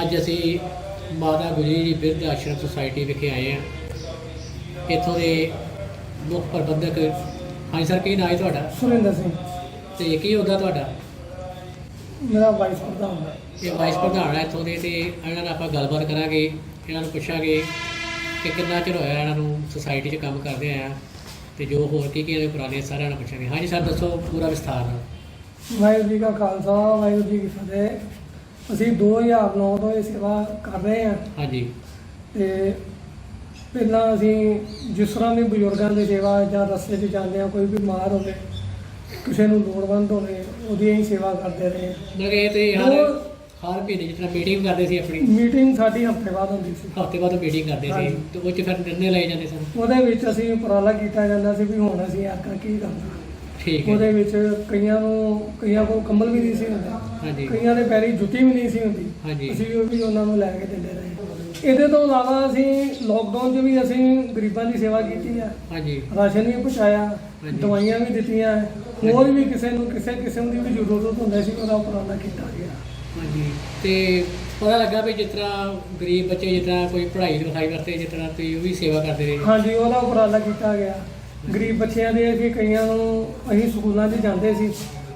ਅੱਜ ਅਸੀਂ ਮਾਤਾ ਗੁਜਰੀ ਜੀ ਬਿਰਧ ਆਸ਼ਰਮ ਸੁਸਾਇਟੀ ਵਿਖੇ ਆਏ ਹਾਂ। ਇੱਥੋਂ ਦੇ ਮੁੱਖ ਪ੍ਰਬੰਧਕ ਹਾਂਜੀ ਸਰ ਕੀ ਨਾਂ ਹੈ ਤੁਹਾਡਾ? ਸੁਰਿੰਦਰ ਸਿੰਘ। ਤੇ ਕੀ ਹੁੰਦਾ ਤੁਹਾਡਾ? ਮੇਰਾ ਵਾਈਸ ਪ੍ਰਧਾਨ ਹੈ। ਇਹ ਵਾਈਸ ਪ੍ਰਧਾਨ ਹੈ ਇੱਥੋਂ ਦੇ ਤੇ ਇਹਨਾਂ ਨਾਲ ਆਪਾਂ ਗੱਲਬਾਤ ਕਰਾਂਗੇ ਇਹਨਾਂ ਨੂੰ ਪੁੱਛਾਂਗੇ ਕਿ ਕਿੰਨਾ ਚਿਰ ਹੋਇਆ ਇਹਨਾਂ ਨੂੰ ਸੁਸਾਇਟੀ 'ਚ ਕੰਮ ਕਰਦੇ ਆਇਆ ਤੇ ਜੋ ਹੋਰ ਕੀ ਕੀ ਪੁਰਾਣੇ ਸਾਰਿਆਂ ਨੂੰ ਪੁੱਛਾਂਗੇ। ਹਾਂਜੀ ਸਰ ਦੱਸੋ ਪੂਰਾ ਵਿਸਥਾਰ ਨਾਲ। ਵਾਹਿਗੁਰੂ ਜੀ ਕਾ ਖਾਲਸਾ ਵਾਹਿਗੁਰੂ ਜੀ ਕੀ ਫਤਿਹ। ਅਸੀਂ 2009 ਤੋਂ ਇਹ ਸੇਵਾ ਕਰ ਰਹੇ ਹਾਂ। ਹਾਂਜੀ। ਤੇ ਪਹਿਲਾਂ ਅਸੀਂ ਜਿਸ ਤਰ੍ਹਾਂ ਵੀ ਬਜ਼ੁਰਗਾਂ ਦੀ ਸੇਵਾ ਜਾਂ ਰਸਤੇ 'ਚ ਜਾਂਦੇ ਆ ਕੋਈ ਬਿਮਾਰ ਹੋਵੇ ਕਿਸੇ ਨੂੰ ਲੋੜਵੰਦ ਹੋਵੇ ਉਹਦੀ ਅਸੀਂ ਸੇਵਾ ਕਰਦੇ ਰਹੇ ਕਿ ਇਹ ਤੇ ਹਰ ਹੋਰ- ਹਰ ਮਹੀਨੇ ਜਿਸ ਤਰ੍ਹਾਂ ਮੀਟਿੰਗ ਕਰਦੇ ਸੀ ਆਪਣੀ। ਮੀਟਿੰਗ ਸਾਡੀ ਹਫ਼ਤੇ ਬਾਅਦ ਹੁੰਦੀ ਸੀ। ਹਫ਼ਤੇ ਬਾਅਦ ਮੀਟਿੰਗ ਕਰਦੇ ਸੀ। ਹਾਂਜੀ। ਤੇ ਉਹ 'ਚ ਫਿਰ ਨਿਰਣੇ ਲਏ ਜਾਂਦੇ ਸਨ। ਉਹਦੇ ਵਿੱਚ ਅਸੀਂ ਉਪਰਾਲਾ ਕੀਤਾ ਜਾਂਦਾ ਸੀ ਵੀ ਹੁਣ ਅਸੀਂ ਆਕਾ ਕੀ ਕਰਨਾ। ਠੀਕ ਹੈ। ਉਹਦੇ ਵਿੱਚ ਕਈਆਂ ਨੂੰ ਕਈਆਂ ਕੋਲ ਕੰਬਲ ਵੀ ਨਹੀਂ ਸੀ ਹੁੰਦੇ। ਹਾਂਜੀ। ਕਈਆਂ ਦੇ ਪੈਰੀ ਜੁੱਤੀ ਵੀ ਨਹੀਂ ਸੀ ਹੁੰਦੀ। ਹਾਂਜੀ। ਅਸੀਂ ਉਹ ਵੀ ਉਹਨਾਂ ਨੂੰ ਲੈ ਕੇ ਦਿੰਦੇ ਰਹੇ। ਇਹਦੇ ਤੋਂ ਇਲਾਵਾ ਅਸੀਂ ਲੋਕਡਾਊਨ 'ਚ ਵੀ ਅਸੀਂ ਗਰੀਬਾਂ ਦੀ ਸੇਵਾ ਕੀਤੀ ਆ। ਹਾਂਜੀ। ਰਾਸ਼ਨ ਵੀ ਪਹੁੰਚਾਇਆ ਹਾਂਜੀ। ਦਵਾਈਆਂ ਵੀ ਦਿੱਤੀਆਂ। ਹੋਰ ਵੀ ਕਿਸੇ ਨੂੰ ਕਿਸੇ ਕਿਸਮ ਦੀ ਵੀ ਜ਼ਰੂਰਤ ਹੁੰਦੀ ਸੀ ਉਹਦਾ ਉਪਰਾਲਾ ਕੀਤਾ ਗਿਆ। ਹਾਂਜੀ। ਤੇ ਪਤਾ ਲੱਗਾ ਵੀ ਜਿਸ ਤਰ੍ਹਾਂ ਗਰੀਬ ਬੱਚੇ ਜਿਸ ਤਰ੍ਹਾਂ ਕੋਈ ਪੜ੍ਹਾਈ ਲਿਖਾਈ ਵਾਸਤੇ ਜਿਸ ਤਰ੍ਹਾਂ ਤੁਸੀਂ ਉਹ ਵੀ ਸੇਵਾ ਕਰਦੇ ਰਹੇ। ਹਾਂਜੀ ਉਹਦਾ ਉਪਰਾਲਾ ਕੀਤਾ ਗਿਆ। ਗਰੀਬ ਬੱਚਿਆਂ ਦੇ ਕਿ ਕਈਆਂ ਨੂੰ ਅਸੀਂ ਸਕੂਲਾਂ 'ਚ ਜਾਂਦੇ ਸੀ।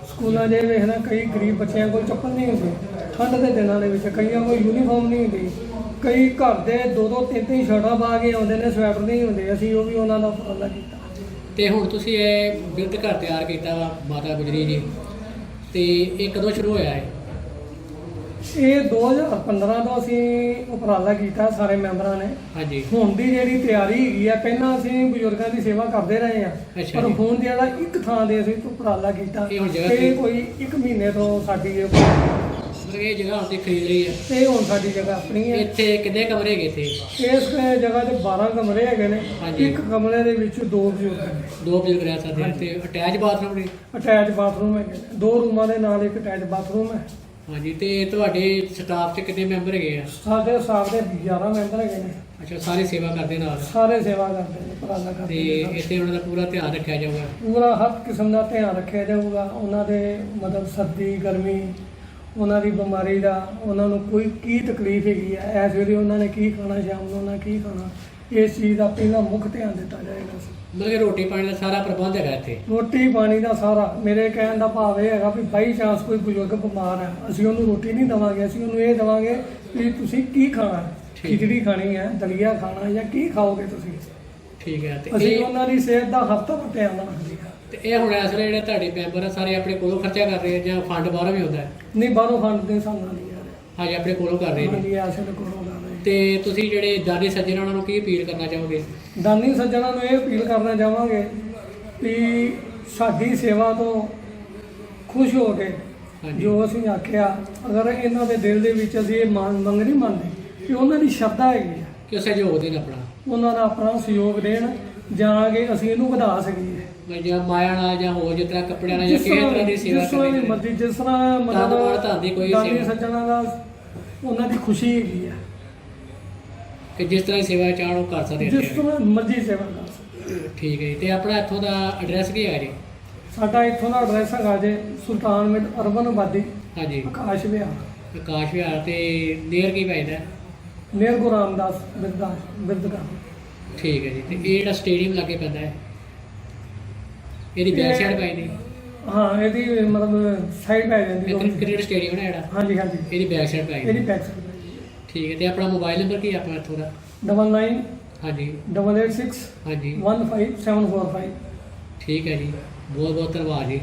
ਸਕੂਲਾਂ 'ਚ ਵੇਖਣਾ ਕਈ ਗਰੀਬ ਬੱਚਿਆਂ ਕੋਲ ਚੱਪਲ ਨਹੀਂ ਹੁੰਦੀ। ਠੰਡ ਦੇ ਦਿਨਾਂ ਦੇ ਵਿੱਚ ਕਈਆਂ ਕੋਲ ਯੂਨੀਫਾਰਮ ਨਹੀਂ ਹੁੰਦੀ। ਕਈ ਘਰ ਦੇ ਦੋ ਦੋ ਤਿੰਨ ਤਿੰਨ ਸ਼ਰਟਾਂ ਪਾ ਕੇ ਆਉਂਦੇ ਨੇ ਸਵੈਟਰ ਨਹੀਂ ਹੁੰਦੇ। ਅਸੀਂ ਉਹ ਵੀ ਉਹਨਾਂ ਦਾ ਉਪਰਾਲਾ ਕੀਤਾ। ਤੇ ਹੁਣ ਤੁਸੀਂ ਇਹ ਬਿਰਧ ਘਰ ਤਿਆਰ ਕੀਤਾ ਵਾ, ਮਾਤਾ ਗੁਜਰੀ ਜੀ। ਤੇ ਇਹ ਕਦੋਂ ਸ਼ੁਰੂ ਹੋਇਆ ਹੈ ਇਹ 2015 ਤੋਂ ਅਸੀਂ ਉਪਰਾਲਾ ਕੀਤਾ ਸਾਰੇ ਮੈਂਬਰਾਂ ਨੇ। ਹਾਂਜੀ। ਹੁਣ ਦੀ ਜਿਹੜੀ ਤਿਆਰੀ ਹੈਗੀ ਆ ਪਹਿਲਾਂ ਅਸੀਂ ਬਜ਼ੁਰਗਾਂ ਦੀ ਸੇਵਾ ਕਰਦੇ ਰਹੇ ਆ ਪਰ। ਹੁਣ ਜਿਹੜਾ ਇੱਕ ਥਾਂ ਦੇ ਅਸੀਂ ਉਪਰਾਲਾ ਕੀਤਾ। ਤੇ ਤੇ- ਕੋਈ ਇੱਕ ਮਹੀਨੇ ਤੋਂ ਸਾਡੀ ਇਹ ਇਹ ਜਗ੍ਹਾ ਹੁਣ ਤੇ ਖਰੀਦ ਲਈ ਹੈ ਇਹ ਹੁਣ ਸਾਡੀ ਜਗ੍ਹਾ ਆਪਣੀ ਹੈ ਇੱਥੇ ਕਿੰਨੇ ਕਮਰੇ ਹੈਗੇ ਇੱਥੇ? ਇਸ ਜਗ੍ਹਾ ਤੇ 12 ਕਮਰੇ ਹੈਗੇ ਨੇ। ਇੱਕ ਕਮਰੇ ਦੇ ਵਿੱਚ ਦੋ ਬਜ਼ੁਰਗ ਨੇ। ਦੋ ਬਜ਼ੁਰਗ ਰਹਿ ਸਕਦੇ ਆ। ਹਾਂਜੀ। ਤੇ ਅਟੈਚ ਬਾਥਰੂਮ ਨੇ? ਅਟੈਚ ਬਾਥਰੂਮ ਹੈਗੇ ਨੇ। ਦੋ ਰੂਮਾਂ ਦੇ ਨਾਲ ਇੱਕ ਅਟੈਚ ਬਾਥਰੂਮ ਹੈ। ਹਾਂਜੀ ਤੇ ਤੁਹਾਡੇ ਸਟਾਫ 'ਚ ਕਿੰਨੇ ਮੈਂਬਰ ਹੈਗੇ ਆ? ਸਾਡੇ ਸਟਾਫ ਦੇ 11 ਮੈਂਬਰ ਹੈਗੇ ਨੇ। ਅੱਛਾ ਸਾਰੇ ਸੇਵਾ ਕਰਦੇ ਨਾਲ? ਸਾਰੇ ਸੇਵਾ ਕਰਦੇ ਨੇ ਤੇ ਕਰਦੇ ਨੇ ਇੱਥੇ ਉਹਨਾਂ ਦਾ ਪੂਰਾ ਧਿਆਨ ਰੱਖਿਆ ਜਾਊਗਾ? ਪੂਰਾ ਹਰ ਕਿਸਮ ਦਾ ਧਿਆਨ ਰੱਖਿਆ ਜਾਊਗਾ। ਉਹਨਾਂ ਦੇ ਮਤਲਬ ਸਰਦੀ ਗਰਮੀ ਉਹਨਾਂ ਦੀ ਬਿਮਾਰੀ ਦਾ ਉਹਨਾਂ ਨੂੰ ਕੋਈ ਕੀ ਤਕਲੀਫ ਹੈਗੀ ਹੈ ਇਸ ਵੇਲੇ ਉਹਨਾਂ ਨੇ ਕੀ ਖਾਣਾ ਸ਼ਾਮ ਨੂੰ ਉਹਨਾਂ ਕੀ ਖਾਣਾ ਇਸ ਚੀਜ਼ ਦਾ ਪਹਿਲਾਂ ਮੁੱਖ ਧਿਆਨ ਦਿੱਤਾ ਜਾਏਗਾ ਮਤਲਬ ਕਿ ਰੋਟੀ ਪਾਣੀ ਦਾ ਸਾਰਾ ਪ੍ਰਬੰਧ ਹੈਗਾ ਇੱਥੇ? ਰੋਟੀ ਪਾਣੀ ਦਾ ਸਾਰਾ ਮੇਰੇ ਕਹਿਣ ਦਾ ਭਾਵ ਇਹ ਹੈਗਾ ਵੀ ਬਾਈ ਚਾਂਸ ਕੋਈ ਬਜ਼ੁਰਗ ਬਿਮਾਰ ਹੈ ਅਸੀਂ ਉਹਨੂੰ ਰੋਟੀ ਨਹੀਂ ਦੇਵਾਂਗੇ ਅਸੀਂ ਉਹਨੂੰ ਇਹ ਦੇਵਾਂਗੇ ਵੀ ਤੁਸੀਂ ਕੀ ਖਾਣਾ ਹੈ? ਠੀਕ। ਖਿਚੜੀ ਖਾਣੀ ਹੈ ਦਲੀਆ ਖਾਣਾ ਹੈ ਜਾਂ ਕੀ ਖਾਓਗੇ ਤੁਸੀਂ? ਠੀਕ ਹੈ ਤੇ ਅਸੀਂ ਇਹ ਉਹਨਾਂ ਦੀ ਸਿਹਤ ਦਾ ਹਰ ਤੱਕ ਧਿਆਨ ਰੱਖਦੇ ਹਾਂ। ਤੇ ਇਹ ਹੁਣ ਇਸ ਵੇਲੇ ਜਿਹੜੇ ਤੁਹਾਡੇ ਮੈਂਬਰ ਆ ਸਾਰੇ ਆਪਣੇ ਕੋਲੋਂ ਖਰਚਾ ਕਰ ਰਹੇ ਆ ਜਾਂ ਫੰਡ ਬਾਹਰੋਂ ਵੀ ਹੁੰਦਾ ਹੈ? ਨਹੀਂ ਬਾਹਰੋਂ ਫੰਡ ਦੇ ਹਿਸਾਬ ਨਾਲ ਨਹੀਂ ਆ ਰਿਹਾ। ਹਾਂਜੀ ਆਪਣੇ ਕੋਲੋਂ ਕਰ ਰਹੇ ਨੇ। ਹਾਂਜੀ ਐਸੇ ਦੇ ਕੋਲੋਂ ਰਹੇ ਤੇ ਤੁਸੀਂ ਜਿਹੜੇ ਦਾਨੀ ਸੱਜਣ ਉਹਨਾਂ ਨੂੰ ਕੀ ਅਪੀਲ ਕਰਨਾ ਚਾਹੋਗੇ? ਦਾਨੀ ਸੱਜਣਾ ਨੂੰ ਇਹ ਅਪੀਲ ਕਰਨਾ ਚਾਹਾਂਗੇ ਵੀ ਸਾਡੀ ਸੇਵਾ ਤੋਂ ਖੁਸ਼ ਹੋ ਕੇ ਹਾਂਜੀ। ਜੋ ਅਸੀਂ ਆਖਿਆ ਅਗਰ ਇਹਨਾਂ ਦੇ ਦਿਲ ਦੇ ਵਿੱਚ ਅਸੀਂ ਇਹ ਮੰਗ ਮੰਗ ਨਹੀਂ ਮੰਨਦੇ ਕਿ ਉਹਨਾਂ ਦੀ ਸ਼ਰਧਾ ਹੈਗੀ ਆ ਕਿ ਸਹਿਯੋਗ ਦੇਣ ਆਪਣਾ। ਉਹਨਾਂ ਦਾ ਆਪਣਾ ਸਹਿਯੋਗ ਦੇਣ ਜਾਂ ਕਿ ਅਸੀਂ ਇਹਨੂੰ ਵਧਾ ਸਕੀਏ। ਮੈਂ ਜਾਂ ਮਾਇਆ ਨਾਲ ਜਾਂ ਹੋਰ ਜਿਸ ਤਰ੍ਹਾਂ ਕੱਪੜਿਆਂ ਨਾਲ ਜਾਂ ਜਿਸ ਕਿਸੇ ਤਰ੍ਹਾਂ ਤਰ੍ਹਾਂ ਦੀ ਸੇਵਾ ਜਿਸ ਤਰ੍ਹਾਂ ਦੀ ਕਰਨੀ ਮਰਜ਼ੀ ਜਿਸ ਤਰ੍ਹਾਂ ਦਾਨ ਮਾਣ ਧਨ ਦੀ ਕੋਈ ਦਾਨੀ ਸੇਵਾ। ਸੱਜਣਾ ਦਾ ਉਹਨਾਂ ਦੀ ਖੁਸ਼ੀ ਹੈਗੀ ਆ। ਕਿ ਜਿਸ ਤਰ੍ਹਾਂ ਦੀ ਸੇਵਾ ਚਾਹਣ ਉਹ ਕਰ ਸਕਦੇ ਜਿਸ। ਤਰ੍ਹਾਂ ਮਰਜ਼ੀ ਸੇਵਾ ਕਰ ਸਕਦੇ। ਠੀਕ ਹੈ ਜੀ। ਤੇ ਆਪਣਾ ਇੱਥੋਂ ਦਾ ਐਡਰੈਸ ਕੀ ਹੈ ਜੀ? ਸਾਡਾ ਇੱਥੋਂ ਦਾ ਐਡਰੈਸ ਹੈਗਾ ਜੇ ਸੁਲਤਾਨ ਮਿੰਟ ਅਰਬਨ ਆਬਾਦੀ ਹਾਂਜੀ। ਆਕਾਸ਼ ਵਿਹਾਰ। ਆਕਾਸ਼ ਵਿਹਾਰ ਤੇ ਨੀਅਰ ਕੀ ਪੈਂਦਾ? ਨੀਰ ਗੁਰੂ ਰਾਮਦਾਸ ਬਿਰਦਾ ਬਿਰਦਗਾ ਠੀਕ ਹੈ ਜੀ। ਤੇ ਇਹ ਜਿਹੜਾ ਸਟੇਡੀਅਮ ਲੱਗੇ ਪੈਂਦਾ ਹੈ ਇਹਦੀ ਬੈਕ ਸਾਈਡ ਪੈਂਦੀ ਹਾਂ? ਇਹਦੀ ਮਤਲਬ ਸਾਈਡ ਪੈ ਜਾਂਦੀ ਇਹ ਦੋਵੇਂ। ਕ੍ਰਿਕਟ ਸਟੇਡੀਅਮ ਹੈ ਜਿਹੜਾ? ਹਾਂਜੀ ਹਾਂਜੀ। ਇਹਦੀ ਬੈਕ ਸਾਈਡ ਇਹਦੀ ਪੈਂਦੀ ਬੈਕ ਸਾਈਡ ਠੀਕ ਹੈ ਤੇ ਆਪਣਾ ਮੋਬਾਈਲ ਨੰਬਰ ਕੀ ਹੈ ਆਪਣਾ ਇੱਥੋਂ ਦਾ? ਡਬਲ ਨਾਈਨ ਹਾਂਜੀ। ਡਬਲ ਏਟ ਸਿਕਸ ਹਾਂਜੀ। One five seven four five ਠੀਕ ਹੈ ਜੀ ਬਹੁਤ ਬਹੁਤ ਧੰਨਵਾਦ ਜੀ।